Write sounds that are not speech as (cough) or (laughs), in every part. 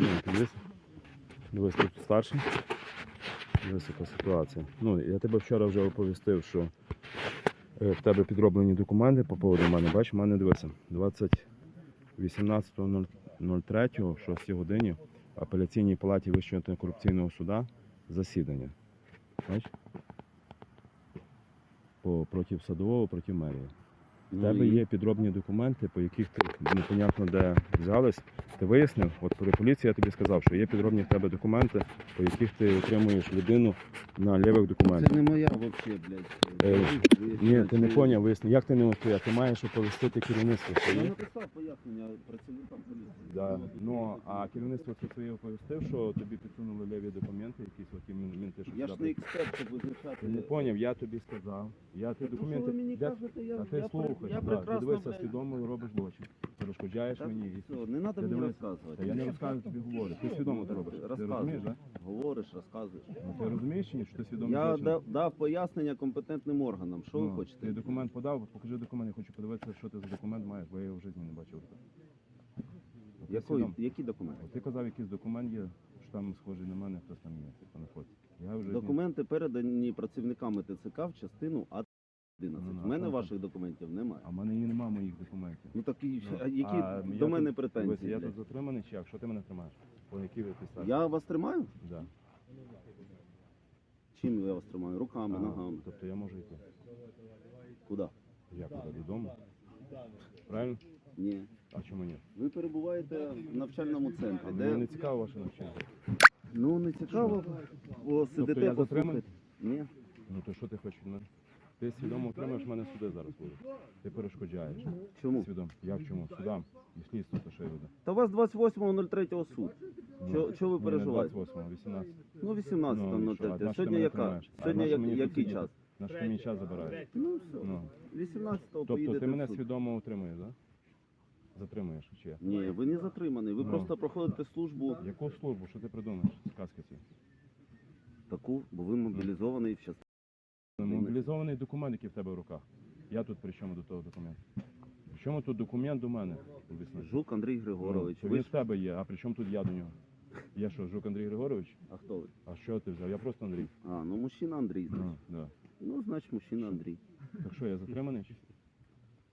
Ні, дивись. Дивись, тут старший. Дивись, яка ситуація. Ну, я тебе вчора вже оповістив, що е, в тебе підроблені документи по поводу мене. Бачиш, в мене дивися. 20 18.03 в 6 годині в апеляційній палаті Вищого антикорупційного суда засідання. Бачиш? Проти садового, проти мерії. В Ну, тебе є підробні документи, по яких ти непонятно де взялись. Ти вияснив, от при поліції я тобі сказав, що є підробні в тебе документи, по яких ти отримуєш людину на лівих документах. Це не моя взагалі, блядь. Е, Ні, ти не поняв, виясни. Як ти не устояв? Ти маєш оповістити керівництво Я своє. написав пояснення працівникам поліції. Да. Ну, а керівництво це своє оповістив, що тобі підсунули ліві документи, якісь оті мін- мінти, що Я ж не експерт, щоб визначати. Не поняв, я тобі сказав. Я ті Ну, що документи. ви мені Де- кажете, я, А ти я, при- слухай, Я дивися, свідомо робиш злочин. Перешкоджаєш Так, мені. не треба мені розказувати. я не розказую тобі говорю. Ти свідомо це робиш. Розказуєш, да? говориш, розказуєш. Ну, ти розумієш чи ні, що ти свідомо Я дав, пояснення компетентним органам. Що ви ну, хочете? Ти документ подав, покажи документ, я хочу подивитися, що ти за документ маєш, бо я його в житті не бачив. От я які документи? Ти казав, якийсь документ є, що там схожий на мене, хтось там є, типу, на фоці. Документи передані працівниками ТЦК в частину А Ну, 11. Ну, У мене ваших документів немає. А в мене і немає моїх документів. Ну так і- Ну, які а до тут- мене Дивися, претензії? я тут затриманий чи як? Що ти мене тримаєш? По якій ви підставі? Я вас тримаю? Да. Чим я вас тримаю? Руками, А, ногами. Тобто я можу йти. Куди? Я куди додому? Правильно? Ні. А чому ні? Ви перебуваєте в навчальному А центрі, мені не цікаво ваше навчання. ну не цікаво, бо тобто сидите я затриманий? Ні. Ну то що ти хочеш? Ти свідомо отримаєш мене суди зараз будуть. Ти перешкоджаєш. Чому? Свідомо. Як чому? Судам. І слідство, то що я. Та у вас 28.03 суд. Чо- чого ви переживаєте? 28, 18. Ну 18 Ну, і 03 на що ти Сьогодні яка? Сьогодні як- який час? На що ти мій час забираєш? Ну все. Ну. 18-го Тобто поїдете ти мене в суд. свідомо утримуєш, так? Затримуєш чи як? Ні, ви не затриманий. Ви Ну. просто проходите службу Яку службу? Що ти придумаєш? Сказки ці. таку, бо ви мобілізований в частині. Мобілізований документ, який в тебе в руках. Я тут при чому до того документу? При чому тут документ до мене? Об'ясни. Жук Андрій Григорович. Ну, Ви він ж... в тебе є, а при чому тут я до нього? Я що, Жук Андрій Григорович? А хто ви? А що ти взяв? Я просто Андрій. А, ну мужчина Андрій. значить. Ну, да. Ну, значить, мужчина Андрій. Так що, я затриманий? чи?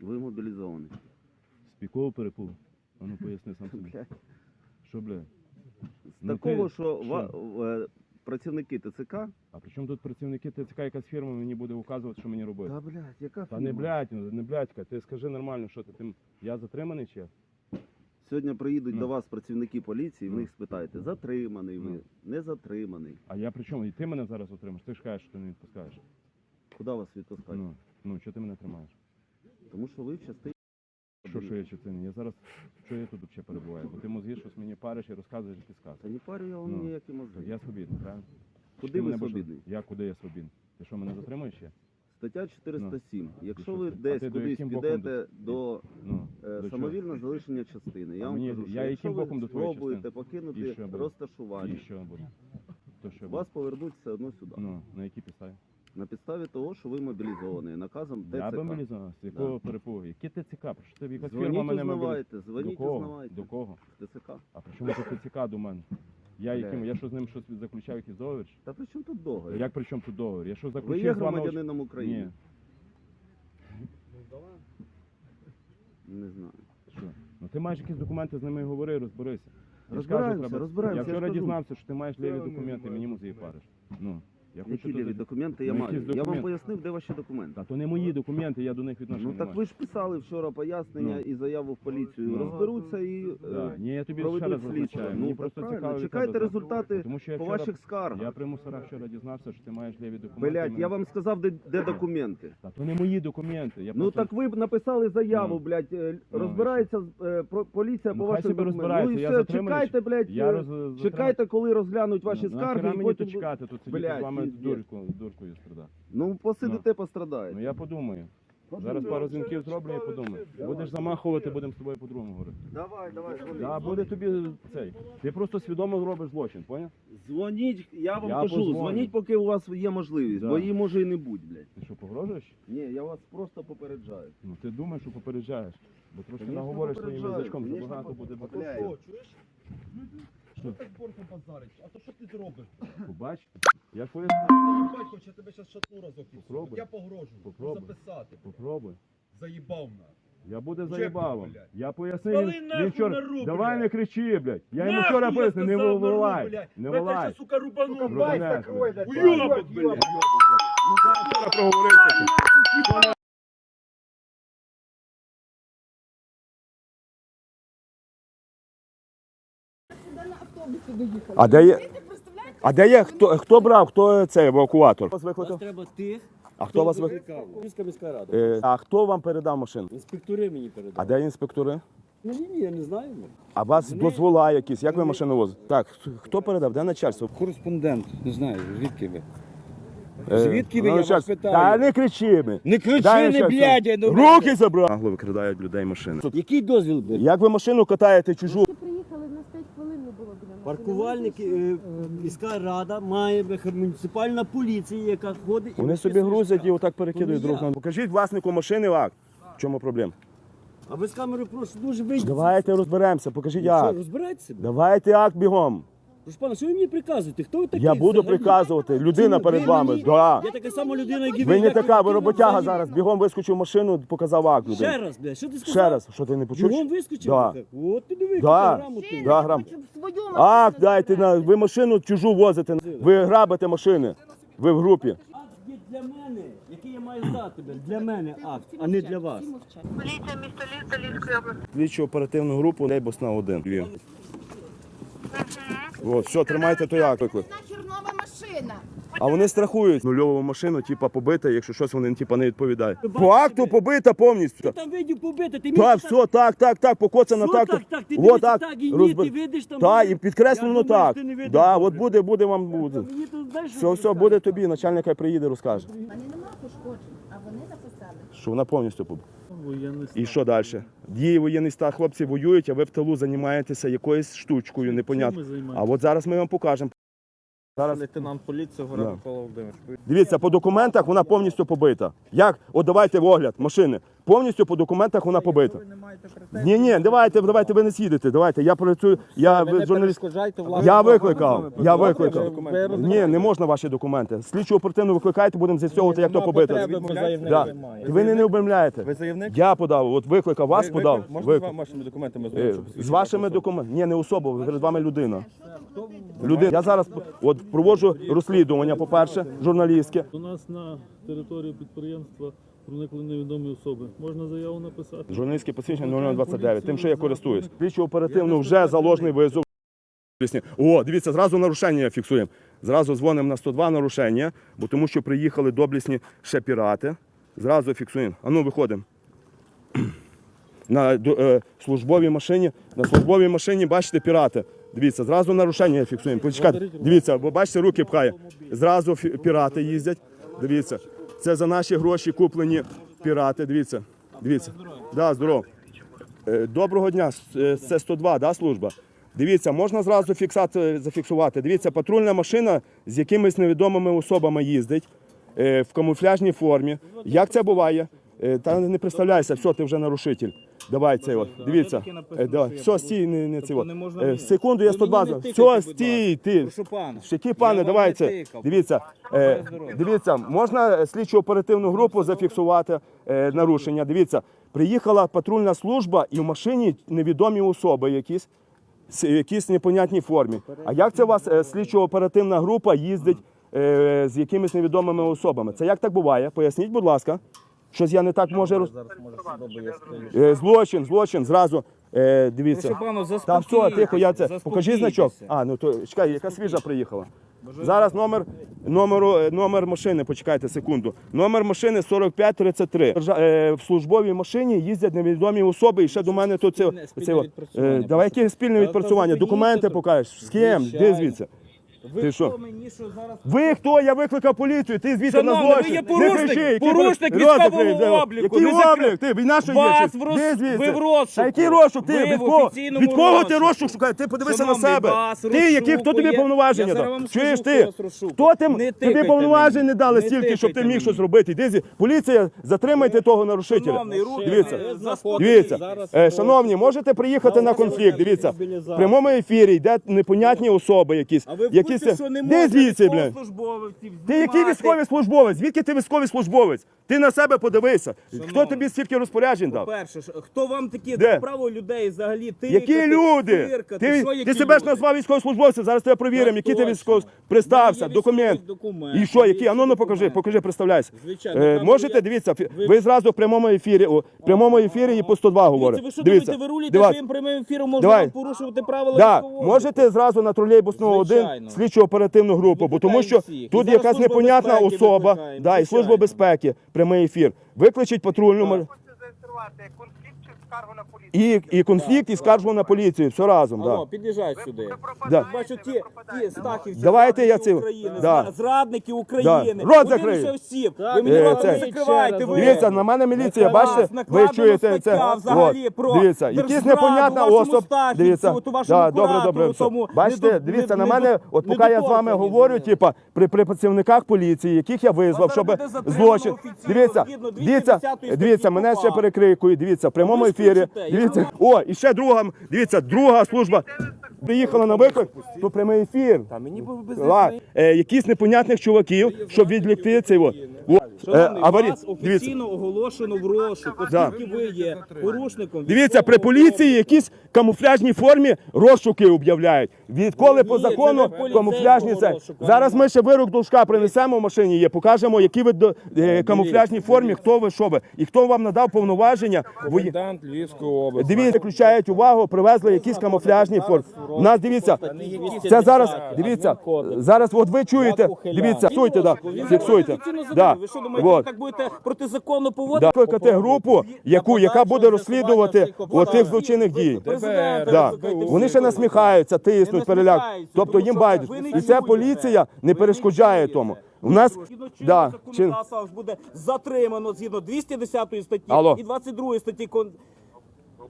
Ви мобілізований. Спіково перепув. А ну поясни сам собі. Блядь. Що, бля? З Ну, такого, ти- що, що? ва- е, працівники ТЦК. А при чому тут працівники ТЦК, якась фірма мені буде указувати, що мені робити? Та блядь, яка Та не фірма? блядь, ну, не блядька, ти скажи нормально, що ти тим. Я затриманий чи? Сьогодні приїдуть Ну. до вас працівники поліції, в Ну. них спитаєте, затриманий ви, Ну. не затриманий. А я при чому? І ти мене зараз отримаєш, ти ж кажеш, що ти не відпускаєш. Куди вас відпускають? Ну, ну, що ти мене тримаєш? Тому що ви в частині. Що, що я частині? Я зараз, що я тут взагалі перебуваю? Бо ти мозги щось мені париш і розказуєш якісь Та не парю я вам Ну. ніякі мозги. Я свобідний, правильно? Куди Ти ви мене будеш- свобідний? Я куди я свобідний? Ти що, мене затримуєш ще? Стаття 407. Якщо що ви ти? Десь до кудись яким боком підете до Ну, е, до чого? самовільного залишення частини, я А вам мені- кажу, що я якщо яким ви боком до твоєї спробуєте? І покинути що буде? розташування, І що буде? То що вас повернуть все одно сюди. Ну, на якій підставі? На підставі того, що ви мобілізований (clears throat) наказом Я ТЦК. мобілізований. З якого перепугу? Які ТЦК? Про що ти якась Дзвоніть, фірма мене мобілізує? узнавайте, До дзвоніть, кого? До кого? ТЦК. А при чому тут ТЦК до мене? Я, яким, я що з ним щось заключав, якийсь договір? Та при чому тут договір? Як при чому тут договір? Я що Ви заключив є з вами? громадянином України? Ні. (laughs) Не знаю. Що? Ну ти маєш якісь документи, з ними говори, розберися. Розбираємося, розбираємося, Я вчора дізнався, що ти маєш ліві документи, мені музей париш. Ну, я Які ліві документи я Ну, маю? якісь Я вам документи. пояснив, де ваші документи. Та то не мої документи, я до них відношення Ну не так маю. ви ж писали вчора пояснення Ну. і заяву в поліцію. Ну. Розберуться і Да. е, Ні, я тобі ще проведуть раз слідство. зазначаю. Ну так просто правильно. цікаво. Чекайте результати Тому що я по вчора, ваших скаргах. я при мусорах вчора дізнався, що ти маєш ліві документи. Блять, мене- я вам сказав, де, де документи. Та то не мої документи. Я Ну просто... так ви б написали заяву, Ну. блядь, е, Ну, розбирається е, про- поліція Ну, по хай вашим собі документам. Ну і я все, затриманий, чекайте, блядь, Я е, роз... чекайте, коли розглянуть ваші Ну, скарги, і мені тут чекати, тут сидіти Блядь, з вами пиздец. дурку, дуркою страдати. Ну посидите, пострадаєте. Ну я подумаю. Зараз пару дзвінків зроблю і подумаю. Будеш замахувати, будемо з тобою по-другому говорити. Давай, давай, дзвоніть. Да, буде тобі цей. Ти просто свідомо робиш злочин, поняв? Дзвоніть, я вам Я кажу, позвоню. дзвоніть, поки у вас є можливість, Да. бо її може і не бути, блядь. Ти що, погрожуєш? Ні, я вас просто попереджаю. Ну ти думаєш, що попереджаєш. Бо трошки наговориш своїм попереджаю. язичком, Звісно, забагато буде Блядь. баков. Що ти з борком базариш? А то що ти зробиш? Побачите? Я поясню. Заїбать, хоч я тебе зараз шатну разок. Попробуй. Я погрожую. Попробуй. Записати. Попробуй. Заїбав на. Я буду Чепно, заїбавом. Я пояснив. Він- вчора. на Давай не кричи, блядь. Я йому вчора пояснив, не вилай. Не вилай. що, сука, рубану, Рубанець, блядь. блядь. Уйобок, блядь. Ну, вчора проговорився. А де є? А де є? Хто, хто брав? Хто цей евакуатор? Вас викликав? треба тих, А хто вас викликав? викликав? Київська міська рада. Е, А хто вам передав машину? Інспектори мені А де інспектори? На лінії я не знаю. ну. А вас дозвола якісь? Як ви машину возите? Так, хто передав? Де начальство? Кореспондент, не знаю, звідки ви. Е, Звідки ви? ну, Я вас начальство. питаю. Та не кричи ми. Не кричи, не начальство. ну, Руки забрав. Нагло викрадають людей машини. Який дозвіл був? Як ви машину катаєте чужу? Ми приїхали, 5 хвилин не було біля машини. Паркувальники, е, міська рада має муніципальна поліція, яка ходить. Вони собі грузять і отак перекидають Ну, друг на друга. Покажіть власнику машини акт. В чому проблема? А ви з камери прошу дуже вийдіть. Давайте розберемося, покажіть Що, акт. розбирайтеся? Давайте акт бігом. Прошу пана, що ви мені приказуєте? Хто ви такий? Я буду взагалі? приказувати. Людина Чому? перед Ви вами. мені- Да. Я така сама людина, як і Ви не як така, ви роботяга взагалі. зараз. Бігом вискочив в машину, показав акт Ще людині. раз, блядь, що ти сказав? Ще раз, що ти не почув? Бігом вискочив? Да. Так, От ти диви, Да. ти. Да, грам. Акт дайте на. Ви машину чужу возите. Ви грабите машини. Ви в групі. Акт є для мене, який я маю здати, блядь, для мене акт, а не для вас. Поліція міста Ліс та області. Слідчу оперативну групу Лейбус на один. Львів. От, все, тримайте той акт виклик. Машина. А вони страхують нульову машину, типа побита, якщо щось вони типа не відповідають. По акту побита повністю. Там видів побити, ти Так, мені все, так, так, так, покоцано Що так. так, так, ти дивишся так. так і ні, ти видиш там. Так, і підкреслено Я думаю, так. ти не видиш Да, добре. от буде, буде вам буде. Мені тут, знаєш, що Все, все, буде тобі, начальник хай приїде, розкаже. Вони нема пошкоджень, а вони написали. Що вона повністю побита. І що далі? Дії воєнний стан, хлопці воюють, а ви в тилу займаєтеся якоюсь штучкою, непонятно. А от зараз ми вам покажемо. Зараз Лейтенант поліції Гора Да. Микола Володимирович. Дивіться, по документах вона повністю побита. Як? От давайте в огляд машини. Повністю по документах вона побита. Ви не маєте претензій. Ні, ні, давайте, давайте ви не з'їдете. Давайте. Я працюю. Я Ви не журналіст. перешкоджайте власне. Я викликав. Я викликав. Ні, не можна ваші документи. Слідчу оперативну викликайте, будемо з'ясовувати, як то побито. потреби, бо Да. немає. Ви не, не Ви обмовляєте. заявник? Я подав, от викликав вас, Ви- подав. Можна з Виклик. вашими документами Е, ознайомитися? З вашими документами. Ні, не особа, перед вами людина. Людина. Я зараз от проводжу розслідування, по-перше, журналістське. До нас на територію підприємства проникли невідомі особи. Можна заяву написати? Журналістське посвідчення 0029, тим, що я користуюсь. Слідчо оперативно вже заложений визов. О, дивіться, зразу нарушення фіксуємо. Зразу дзвонимо на 102 нарушення, бо тому що приїхали доблісні ще пірати. Зразу фіксуємо. А ну, виходимо. (clears throat) На е, службовій машині, на службовій машині бачите пірати. Дивіться, зразу нарушення фіксуємо. Почекайте, дивіться, бо бачите, руки пхає. Зразу пірати їздять. Дивіться. Це за наші гроші куплені пірати. Дивіться. Дивіться. Да, здорово. Е, Доброго дня, е, це 102, да, служба? Дивіться, можна зразу фіксати, зафіксувати. Дивіться, патрульна машина з якимись невідомими особами їздить е, в камуфляжній формі. Як це буває? Та не представляйся, все, ти вже нарушитель. Давай це от. Дивіться. Е, давай. Все, стій, не, не це. от. Е, Секунду, я 102. Все, стій, ти. Прошу пана. Пане, давай вам це. тикав. Дивіться, е, дивіться, можна слідчу оперативну групу зафіксувати е, нарушення. Дивіться, приїхала патрульна служба і в машині невідомі особи якісь, с- якісь непонятній формі. А як це у вас е, слідчо оперативна група їздить е, з якимись невідомими особами? Це як так буває? Поясніть, будь ласка. Щось я не так може роз... Е, злочин, злочин, зразу. Е, дивіться. Прошу Та все, тихо, я це. Покажи значок. А, ну то чекай, яка свіжа приїхала. Зараз номер, номеру, е, номер машини, почекайте секунду. Номер машини 4533. Держа- е, В службовій машині їздять невідомі особи, і ще до мене тут це. Е, давай яке спільне відпрацювання. Документи покажеш. З ким? Де звідси? Ви Ти хто що? мені що зараз? Ви хто? Я викликав поліцію. Ти звідти на Шановний, ви злочин. є порушник, порушник військового обліку, Який закрив- облік? Ти війна що є? Вас Чи- в роз- Де звідси? ви в розшуку. Та який розшук? Ти Ви від в кого? офіційному Від кого ти розшуку. розшук шукаєш? Ти подивися Шановний, на себе. вас Ти який? Хто тобі повноваження Я зараз дав? вам Чуєш скажу, ти? хто вас розшукує. Хто ти? Не Тобі тикайте повноважень мені. не дали Не стільки, щоб ти тикайте міг щось робити. Іди Поліція, затримайте того нарушителя. Шановний, руки Дивіться. не заходите. Дивіться, Зараз Е, шановні, можете приїхати на конфлікт. Дивіться, в прямому ефірі йде непонятні особи якісь. А ви звідкися? Де звідси, блядь? Ти який військовий службовець? Звідки ти військовий службовець? Ти на себе подивися. Хто тобі стільки розпоряджень дав? Перше, хто вам таке Де? право людей взагалі? Ти Які люди? Ти, ти, себе ж назвав військовослужбовцем, зараз тебе перевіримо, Так який ти точно. представся, документ. документ, І що, є який? Ану, ну покажи, покажи, представляйся. Звичайно, Е, можете, я- дивіться, ви... ви- зразу в прямому ефірі, о, в прямому ефірі і по 102 говорите. Ви що думаєте, ви руліте дивіться. своїм прямим ефіром, можна порушувати правила? Да, військового можете зразу на тролейбусну один слідчо оперативну групу, бо тому що тут якась непонятна особа, да, і служба безпеки, прямий ефір. Викличіть патрульну. мар- Хочете зареєструвати конфлікт скаргу на поліцію? і, і конфлікт, і скаржу на поліцію. Все разом. Алло, Да. під'їжджай сюди. Ви Да. пропадаєте, Бачу, ви ті, ті пропадаєте. стахівці, Давайте я зрадники ці- України, да. зра- зрадники України. Да. Рот Один всім. Ви мені е, це- не закривайте. ви. Дивіться, на мене міліція, бачите, ви накладено чуєте це. стаття взагалі От, про Дивіться, якісь держзраду непонятна вашому. Стахівці, Дивіться, от у вашому да, добре, куратору добре. все. тому Бачите, недо- дивіться на недо- мене, от поки я з вами говорю, типа, при, при працівниках поліції, яких я визвав, Вас щоб буде затримано злочин. офіційно, Дивіться, згідно дивіться, 210 дивіться, мене ще КУпАП. перекрикують, дивіться, в прямому ви ефірі. Дивіться, о, і ще друга, дивіться, друга служба. Приїхала на виклик, то прямий ефір. Та мені би без Ла, е, якісь непонятних чуваків, щоб відлікти цей. От. О, е, Шановний, аварій. вас Дивіться. офіційно оголошено в розшук, Да. оскільки ви є порушником. Дивіться, при військового поліції якісь камуфляжній формі розшуки об'являють. Відколи Ні, по це закону поліцейського камуфляжні це. розшуку, Зараз ми ще вирок должка принесемо в машині, є, покажемо, які ви до- е, камуфляжній формі, хто ви, що ви, і хто вам надав повноваження. вої- Комендант Львівської області. Дивіться, включають увагу, привезли якісь камуфляжні форми. У нас дивіться, це зараз, дивіться, зараз от ви чуєте, дивіться, фіксуйте, да, фіксуйте. Да. Думаєте, Вот. так будете протизаконно поводити? Викликати групу, яку, яка буде розслідувати отих злочинних дій. Да. Вони ще насміхаються, тиснуть, Не переляк. Тобто їм не І ця поліція не перешкоджає тому. У нас да, чин... законодавства буде затримано згідно 210 статті Алло. і 22 статті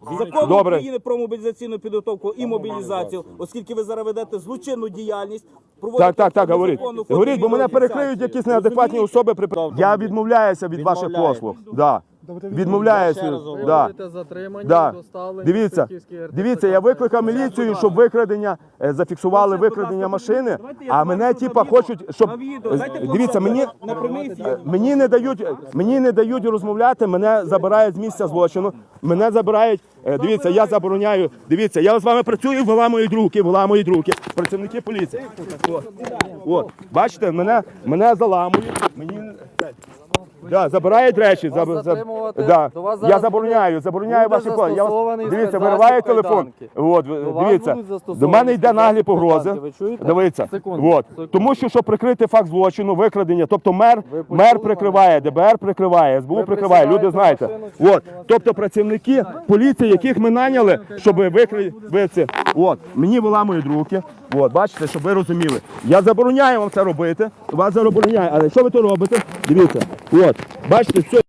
кон... Закону Добре. України про мобілізаційну підготовку і мобілізацію, оскільки ви зараз ведете злочинну діяльність. проводите Так, так, так, говоріть. Говоріть, бо мене перекриють якісь неадекватні особи. При... Я відмовляюся від ваших Відмовляєтесь. послуг. Да. Відмовляюся. Да. затримання, Да. Дивіться, дивіться, я викликав міліцію, щоб викрадення е, зафіксували викрадення машини, а мене типа хочуть, щоб е, дивіться, мені. Е, Мені не дають, мені не дають розмовляти, мене забирають з місця злочину. Мене забирають. е, Дивіться, я забороняю. Дивіться, я з вами працюю, виламують руки, виламують руки. Працівники поліції. От, от. бачите, мене, мене заламують. Мені це, да, забирають речі. Заб, заб, затримувати. да. До вас Я зараз забороняю, забороняю буде ваші кої. Я вас, застосований дивіться, спецзасіб вириваю телефон. кайданки. От, До вас дивіться, будуть застосовані до мене йде наглі погрози. кайданки. Ви чуєте? Дивіться, Секунду, от. секунду. тому що щоб прикрити факт злочину, викрадення, тобто мер, почули мер мене? прикриває, ДБР прикриває, СБУ прикриває. Люди присягаєте знаєте. машину, От, тобто працівники поліції, яких ми наняли, щоб викрити це. От, мені виламують руки. От, бачите, щоб ви розуміли. Я забороняю вам це робити. Вас забороняю. Але що ви то робите? Дивіться. От, бачите, все.